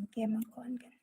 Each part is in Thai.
นแก้มังกรกัน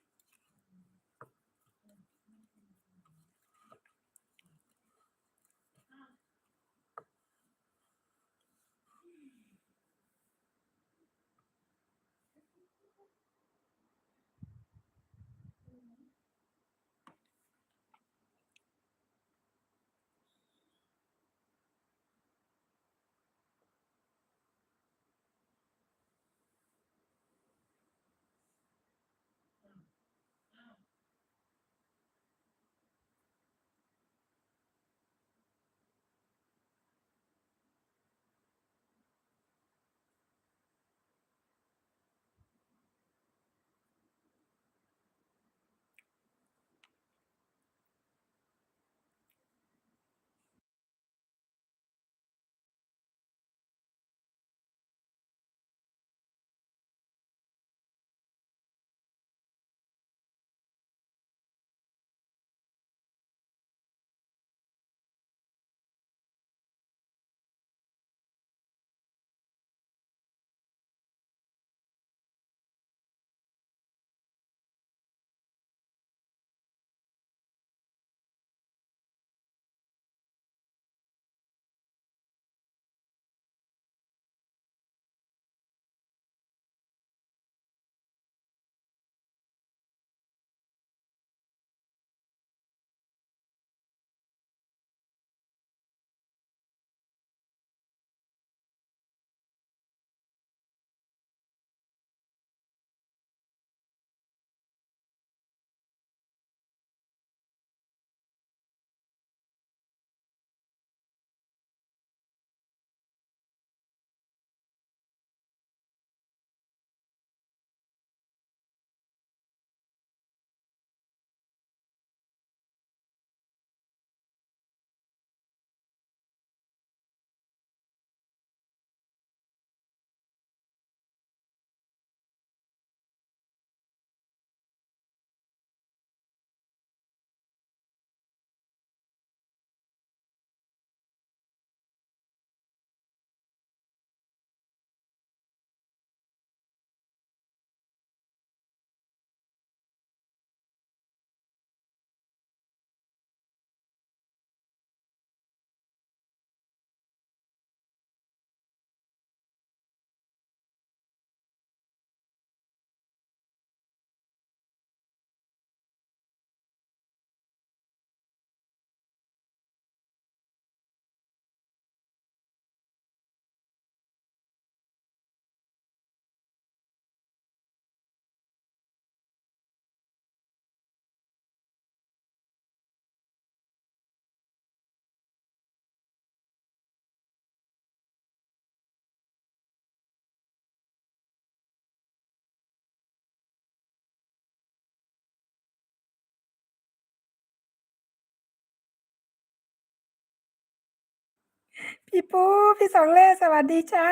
พี่ปูพี่สองเล่สวัสดีจ้า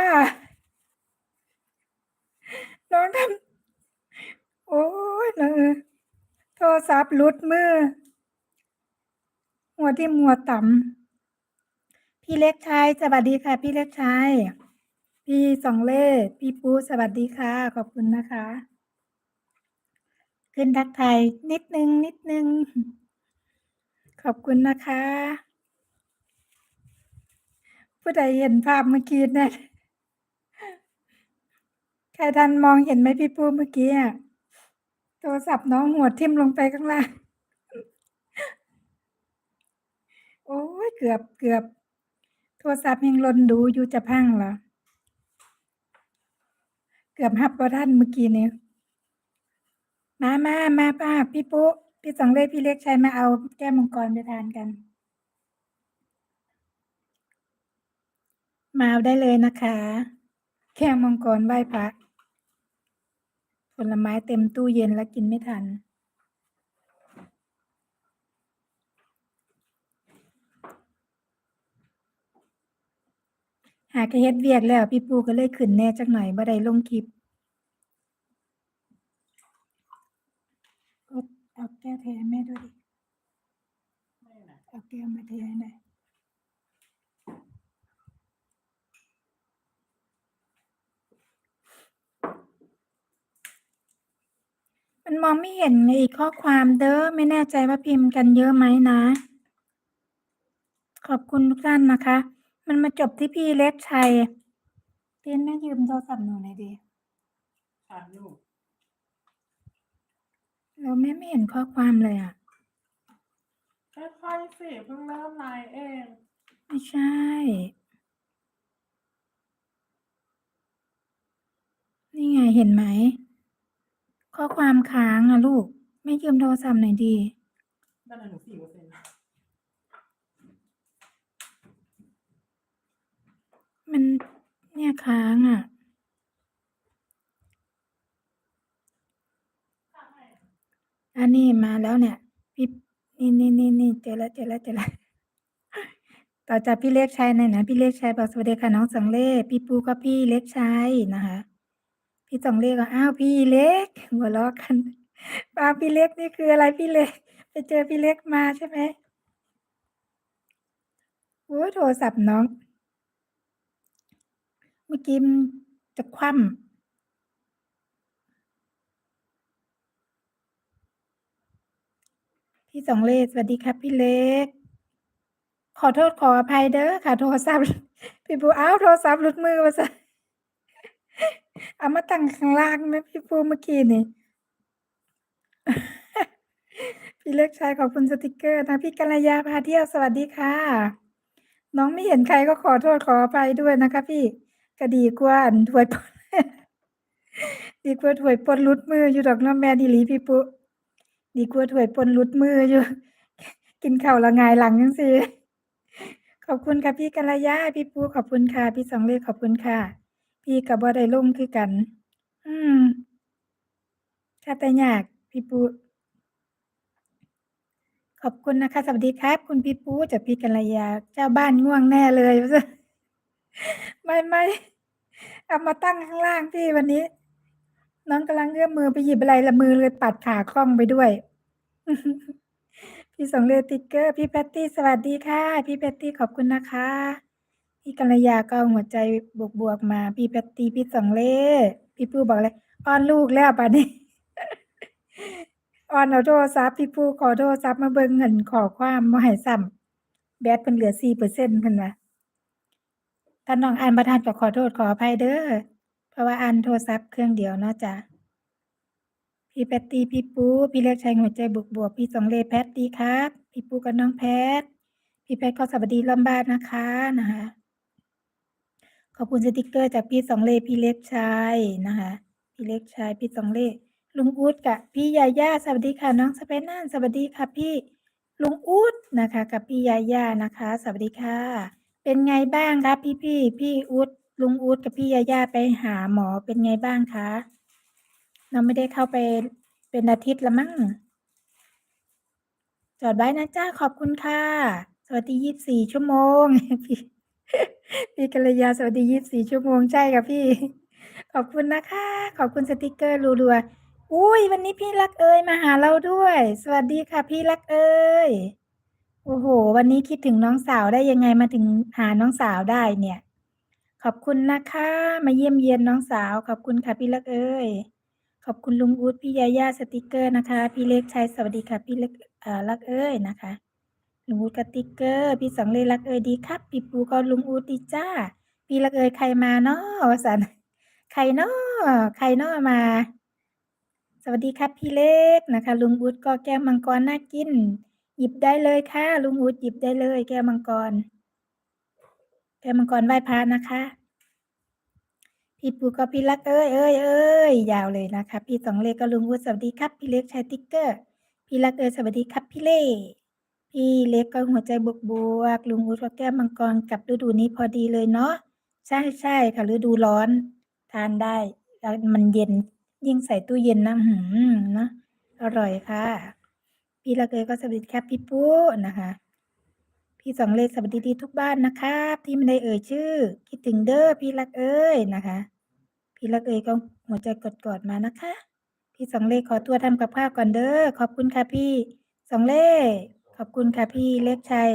น้องทำโอ้ยเนอะโทรศัพท์ลุดมือ หัวที่มัวต่ำพี่เล็กชายสวัสดีค่ะ พี่เล็กชายพี่สองเล่พี่ปูสวัสดีค่ะ ขอบคุณนะคะ ขึ้นทักไทยนิดนึงนิดนึง ขอบคุณนะคะ ผู้ใดเห็นภาพเมื่อกี้เนี่ยใครทันมองเห็นไหมพี่ปูเมื่อกี้อะโทรศัพท์น้องหัวทิ่มลงไปข้างล่าง โอ้ยเกือบเกือบ โทรศัพท์ยังหลนดูอยู่จะพังเหรอ เกือบหับบ่ทันเมื่อกี้นี้มามามาป้า พี่ปุ๊พี่สองเล่พี่เล็กชัยมาเอาแก้วมังกรไปทานกัน มาได้เลยนะคะแก้มังกรไหว้พระผลไม้เต็มตู้เย็นแล้วกินไม่ทัน หากเฮ็ดเวียกแล้ว พี่ปูก็เลยขึ้นแน่จักหน่อยบ่ได้ลงคลิปก็เอาแก้วเทให้แม่ด้วยดิ เอาแก้วมาเทให้หน่อย มันมองไม่เห็นอีกข้อความเด้อ ไม่แน่ใจว่าพิมพ์กันเยอะไหมนะ ขอบคุณทุกท่านนะคะ มันมาจบที่พี่เล็กชัยเตียนแม่ยืมโทรศัพท์หนูหน่อยดิค่ะลูกเราแม่ไม่เห็นข้อความเลยอะค่อยๆสิเพิ่งเริ่มไลน์เอง ไม่ใช่ นี่ไงเห็นไหม ข้อความค้างอะลูก ไม่ยืมโทรศัพท์หน่อยดีด้านในหนูสี่เปอร์เซ็นต์มันเนี่ยค้างอะ อันนี้มาแล้วเนี่ยพี่นี่นี่นี่นี่เจอแล้วเจอแล้วเจอแล้วต่อจากพี่เล็กชัยหน่อยนะพี่เล็กชัยบอกสวัสดีค่ะน้องสังเล่พี่ปูก็พี่เล็กชัยนะคะ พี่สังเล่ก็อ้าวพี่เล็ก หัวเราะกันป้าพี่เล็กนี่คืออะไรพี่เล็ก ไปเจอพี่เล็กมาใช่ไหมโอ้ยโทรศัพท์น้อง เมื่อกี้จะคว่ำพี่สองเลสวัสดีครับพี่เล็ก ขอโทษขออภัยเด้อค่ะ โทรศัพท์พี่ปูอ้าวโทรศัพท์หลุดมือมาซะ เอามาตั้งข้างล่างนะพี่ปูเมื่อกี้นี่ พี่เล็กชายขอบคุณสติกเกอร์นะพี่กัลยาพาเที่ยวสวัสดีค่ะ น้องไม่เห็นใครก็ขอโทษขออภัยด้วยนะคะ พี่ก็ดีกว่าอันถวยปนดีกว่าถวยปนลุดมืออยู่ดอกน้ำแม่ดีลีพี่ปุดีกว่าถวยปนลุดมืออยู่ กินข้าละงายหลังจังซี่ขอบคุณค่ะพี่กัลยาพี่ปุ๊ขอบคุณค่ะ พี่สองเลขขอบคุณค่ะ พี่กับบ่ได้ลงคือกัน อืมค่ะแต่ยาก พี่ปุ๊ขอบคุณนะคะ สวัสดีครับ คุณพี่ปุ๊จากพี่กัลยา เจ้าบ้านง่วงแน่เลยไม่ไม่เอามาตั้งข้างล่างพี่วันนี้ น้องกำลังเอื้อมมือไปหยิบอะไรละมือเลยปัดขาคล่องไปด้วย พี่สองเลขติ๊กเกอร์ พี่แพตตี้สวัสดีค่ะ พี่แพตตี้ขอบคุณนะคะ พี่กัลยาก็เอาหัวใจบวกๆมา พี่แพตตี้พี่สองเลขพี่ปูบอกเลยอ้อนลูกแล้วป่านนี้อ้อนเอาโทรศัพท์พี่ปูขอโทรศัพท์มาเบิ่งเงินขอความบ่ให้ซ้ำแบตเพิ่นเหลือ4%เพิ่นว่าถ้าน้องอ่านบ่ทันก็ขอโทษขออภัยเด้อเพราะว่าอ่านโทรศัพท์เครื่องเดียวเนาะจ้ะพี่แพตตี้พี่ปูพี่เล็กชัยหัวใจบวกๆพี่สองเลแพตตี้ครับ พี่ปูกับน้องแพทพี่แพทก็สวัสดีลำบากนะคะนะคะ ขอบคุณสติกเกอร์จากพี่สองเลขพี่เล็กชัยนะคะ พี่เล็กชัยพี่สองเลขลุงอูดกับพี่ยาย่าสวัสดีค่ะ น้องสไปนนั่นสวัสดีค่ะพี่ลุงอูดนะคะ กับพี่ยาย่านะคะ สวัสดีค่ะ เป็นไงบ้างครับพี่พี่พี่อูดลุงอูดกับพี่ยาย่าไปหาหมอเป็นไงบ้างคะเราไม่ได้เข้าไปเป็นอาทิตย์ละมั้งจอดไว้นะจ้าขอบคุณค่ะ สวัสดียี่สิบสี่ชั่วโมง พี่กัลยาสวัสดียี่สี่ชั่วโมงใช่ค่ะพี่ ขอบคุณนะคะ ขอบคุณสติกเกอร์รัวๆอุ้ยวันนี้พี่รักเอ้ยมาหาเราด้วย สวัสดีค่ะ พี่รักเอ้ยโอ้โห วันนี้คิดถึงน้องสาวได้ยังไงมาถึงหาน้องสาวได้เนี่ย ขอบคุณนะคะ มาเยี่ยมเยียนน้องสาว ขอบคุณค่ะพี่รักเอ้ยขอบคุณลุงอู๊ดพี่ยาย่าสติกเกอร์นะคะ พี่เล็กชัยสวัสดีค่ะพี่เล็กรักเอ้ยนะคะ ลุงอูดกับติ๊กเกอร์ พี่สองเลขรักเอ้ยดีครับ พี่ปูก็ลุงอูดดีจ้า พี่รักเอ้ยใครมาเนาะวสันใครเนาะใครเนาะมา สวัสดีครับพี่เล็กนะคะ ลุงอูดก็แก้วมังกรน่ากิน หยิบได้เลยค่ะ ลุงอูดหยิบได้เลย แก้วมังกร แก้วมังกรไหว้พระนะคะ พี่ปูก็พี่รักเอ้ยเอ้ยเอ้ยยาวเลยนะคะ พี่สองเลขก็ลุงอู๊ดสวัสดีครับ พี่เล็กชายติ๊กเกอร์ พี่รักเอ้ยสวัสดีครับพี่เล่ พี่เล็กก็หัวใจบวกบวกลุงอู๊ดก็แก้วมังกรกับฤดูนี้พอดีเลยเนาะใช่ใช่ค่ะฤดูร้อน ทานได้แล้วมันเย็นยิ่งใส่ตู้เย็นนะหืมเนาะอร่อยค่ะ พี่รักเอ้ยก็สวัสดีครับพี่ปูนะคะ พี่สองเลขสวัสดีทุกบ้านนะครับที่ไม่ได้เอ่ยชื่อ คิดถึงเด้อพี่รักเอ้ยนะคะ พี่รักเอ้ยก็หัวใจกดๆมานะคะ พี่สองเลขขอตัวทำกับข้าวก่อนเด้อขอบคุณค่ะพี่สองเลข ขอบคุณค่ะพี่เล็กชัย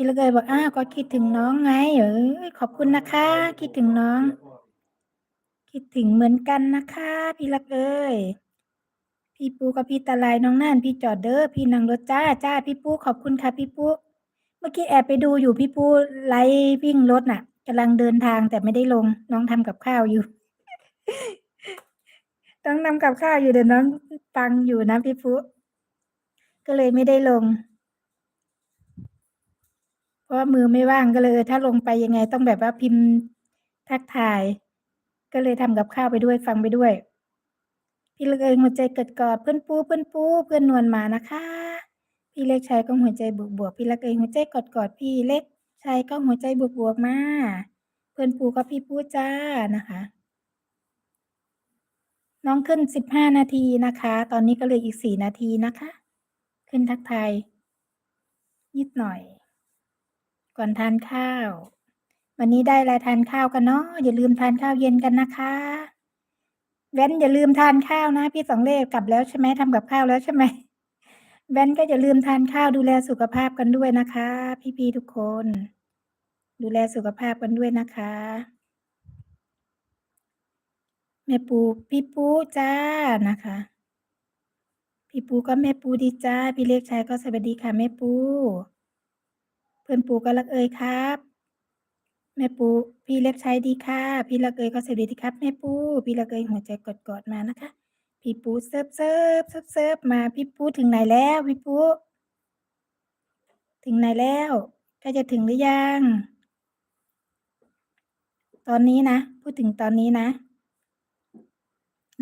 พี่ละเอยบอกอ้าวก็คิดถึงน้องไงเออขอบคุณนะคะ คิดถึงน้อง คิดถึงเหมือนกันนะคะ พี่ละเอยพี่ปูกับพี่ตาลายน้องน่านพี่จอดเด้อพี่นังรถจ้าจ้าพี่ปูขอบคุณค่ะ พี่ปูเมื่อกี้แอบไปดูอยู่พี่ปูไลฟ์วิ่งรถน่ะกำลังเดินทางแต่ไม่ได้ลง น้องทำกับข้าวอยู่น้องทำกับข้าวอยู่เดี๋ยวน้องฟังอยู่นะพี่ปูก็เลยไม่ได้ลง เพราะว่ามือไม่ว่างก็เลย ถ้าลงไปยังไงต้องแบบว่าพิมพ์ทักทาย ก็เลยทำกับข้าวไปด้วยฟังไปด้วย พี่เล็กเอยหัวใจเกิดกอดเพื่อนปูเพื่อนปูเพื่อนนวลมานะคะ พี่เล็กชายก็หัวใจบวกบวกพี่เล็กเอยหัวใจกอดกอดพี่เล็กชายก็หัวใจบวกบวกมาเพื่อนปูก็พี่ปูจ้านะคะน้องขึ้นสิบห้านาทีนะคะ ตอนนี้ก็เลยอีกสี่นาทีนะคะ ขึ้นทักทายนิดหน่อย ก่อนทานข้าว วันนี้ได้อะไรทานข้าวกันเนาะอย่าลืมทานข้าวเย็นกันนะคะแว้นอย่าลืมทานข้าวนะ พี่สองเลขกลับแล้วใช่ไหมทำกับข้าวแล้วใช่ไหมแว้นก็อย่าลืมทานข้าวดูแลสุขภาพกันด้วยนะคะ พี่ๆทุกคน ดูแลสุขภาพกันด้วยนะคะแม่ปูพี่ปูจ้านะคะ พี่ปูก็แม่ปูดีจ้าพี่เล็กชายก็สวัสดีค่ะแม่ปู เพื่อนปูก็รักเอ่ยครับ แม่ปูพี่เล็กชายดีค่ะ พี่รักเอ่ยก็สวัสดีครับแม่ปูพี่รักเอ่ยหัวใจกดๆมานะคะ พี่ปูเซิฟเซิฟเซิฟเซิฟมาพี่ปูถึงไหนแล้วพี่ปูถึงไหนแล้วใกล้จะถึงหรือยัง ตอนนี้นะ พูดถึงตอนนี้นะ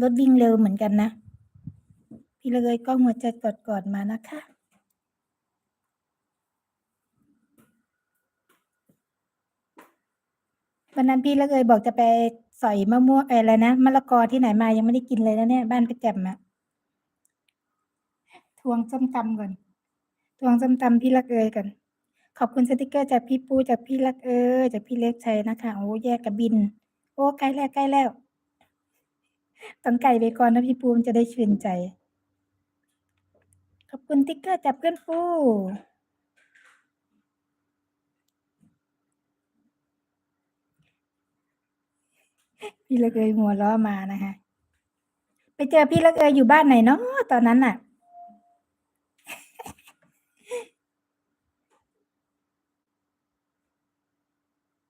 รถวิ่งเร็วเหมือนกันนะ พี่เลยก็หัวใจกอดๆมานะคะ วันนั้นพี่ละเลยบอกจะไปสอยมะม่วงอะไรนะมะละกอที่ไหนมายังไม่ได้กินเลยนะเนี่ย บ้านประแจมอะทวงส้มตำก่อนทวงส้มตำพี่ละเอยก่อนขอบคุณสติกเกอร์จากพี่ปูจากพี่ละเอยจากพี่เล็กชัยนะคะโอ้แยกกับบิน โอ้ใกล้แล้วใกล้แล้วต้องไก่ไปก่อนนะพี่ปูมนจะได้ชื่นใจ ขอบคุณติ๊กเกอร์จากเพื่อนปู พี่ละเอยหัวล้อมานะคะไปเจอพี่ละเอยอยู่บ้านไหนเนาะตอนนั้นน่ะ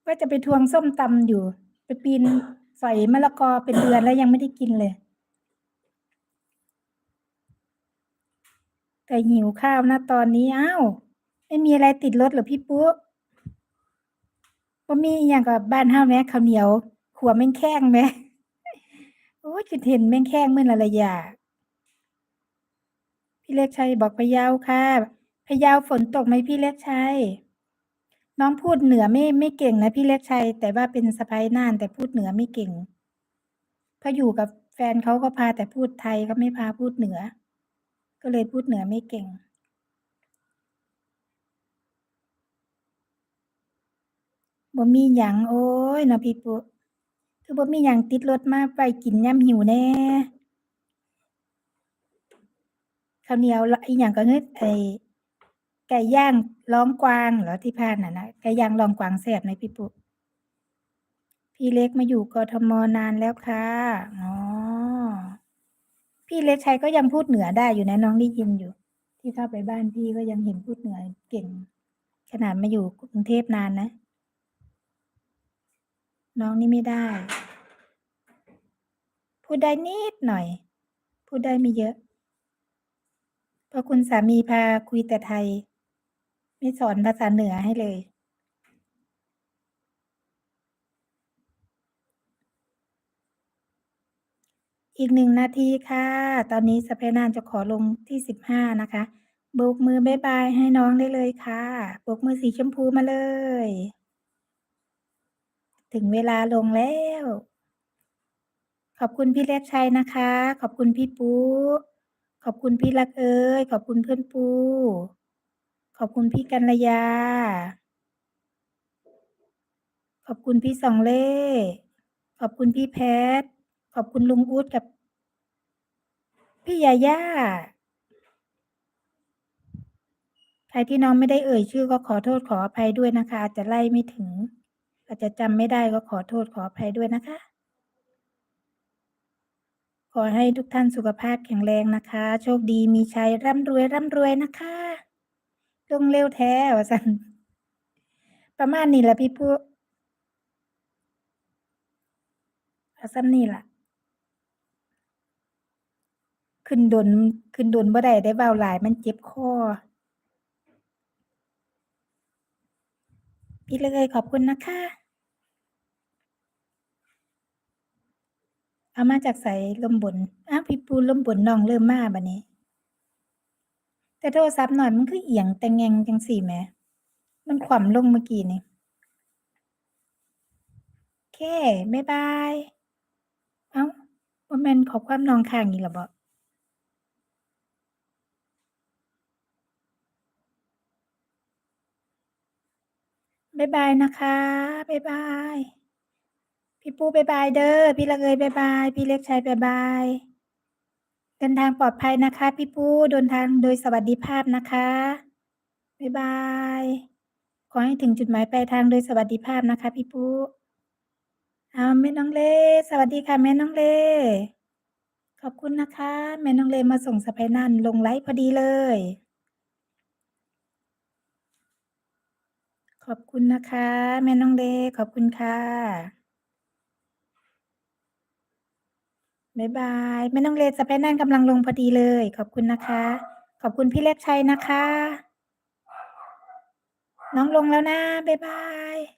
ว่าจะไปทวงส้มตำอยู่ ไปปีนสอยมะละกอเป็นเดือนแล้วยังไม่ได้กินเลยแต่หิวข้าวนะตอนนี้อ้าวไม่มีอะไรติดรถหรอพี่ปุ๊ว่ามีอย่างกับบ้านเฮาแหมข้าวเหนียว ขัวแม่งแข้งไหมโอ้ยคิดเห็นแม่งแข้งเมื้อละระยะพี่เล็กชัยบอกพะเยาค่ะพะเยาฝนตกไหมพี่เล็กชัยน้องพูดเหนือไม่ไม่เก่งนะพี่เล็กชัยแต่ว่าเป็นสะใภ้น่านแต่พูดเหนือไม่เก่งเพราะอยู่กับแฟนเขาก็พาแต่พูดไทยเขาไม่พาพูดเหนือ ก็เลยพูดเหนือไม่เก่งบ่มีหยังโอ้ยนะพี่ปุ๊ คือบ่มีหยังติดรถมาไปกินยามหิวแน่ข้าวเหนียวแล้วอีหยังก็คือไอ้ไก่ย่างร้องกวางเหรอที่ผ่านน่ะนะไก่ย่างร้องกวางแซ่บไหมพี่ปุ๊พี่เล็กมาอยู่กทมนานแล้วค่ะอ๋อพี่เล็กชัยก็ยังพูดเหนือได้อยู่นะน้องได้ยินอยู่ ที่เข้าไปบ้านพี่ก็ยังเห็นพูดเหนือเก่ง ขนาดมาอยู่กรุงเทพนานนะ น้องนี่ไม่ได้ พูดได้นิดหน่อย พูดได้ไม่เยอะ เพราะคุณสามีพาคุยแต่ไทย ไม่สอนภาษาเหนือให้เลย อีกหนึ่งนาทีค่ะ ตอนนี้สเปนานจะขอลงที่สิบห้านะคะโบกมือบายบายให้น้องได้เลยค่ะโบกมือสีชมพูมาเลย ถึงเวลาลงแล้ว ขอบคุณพี่เล็กชัยนะคะ ขอบคุณพี่ปู ขอบคุณพี่รักเอ้ย ขอบคุณเพื่อนปู ขอบคุณพี่กัญญาขอบคุณพี่สองเล่ ขอบคุณพี่แพท ขอบคุณลุงอู๊ดกับ พี่ยาย่าใครที่น้องไม่ได้เอ่ยชื่อก็ขอโทษขออภัยด้วยนะคะ จะไล่ไม่ถึง อาจจะจำไม่ได้ก็ขอโทษขออภัยด้วยนะคะ ขอให้ทุกท่านสุขภาพแข็งแรงนะคะ โชคดีมีชัยร่ำรวยร่ำรวยนะคะลงเร็วแท้วสันประมาณนี้แหละพี่ผู้เอาซ้ำนี่ล่ะ ขึ้นดนขึ้นดนบ่ได้ได้เบาหลายมันเจ็บคอ พี่เลยขอบคุณนะคะ เอามาจากใสลมบนอ้าวพี่ปูลมบนน้องเริ่มมาบัดนี้ แต่โทรศัพท์หน่อยมันคือเอียงแต่แงงจังสี่แหมมันขวำลงเมื่อกี้นี่โอเค บ๊ายบาย เอ้าบ่แมนขอความน้องข้างอีกแล้วบ่ บายบายนะคะบายบาย พี่ปูบายบายเด้อ พี่ละเอยบายบาย พี่เล็กชัยบายบาย เดินทางปลอดภัยนะคะ พี่ปูเดินทางโดยสวัสดิภาพนะคะบายบาย ขอให้ถึงจุดหมายปลายทางโดยสวัสดิภาพนะคะ พี่ปูเอาแม่น้องเล่ สวัสดีค่ะแม่น้องเล่ ขอบคุณนะคะ แม่น้องเล่มาส่งสะพายนั่นลงไลฟ์พอดีเลย ขอบคุณนะคะ แม่น้องเลขอบคุณค่ะ บ๊ายบาย แม่น้องเลสะไปนั่นกำลังลงพอดีเลย ขอบคุณนะคะ ขอบคุณพี่เล็กชัยนะคะ น้องลงแล้วนะ บ๊ายบาย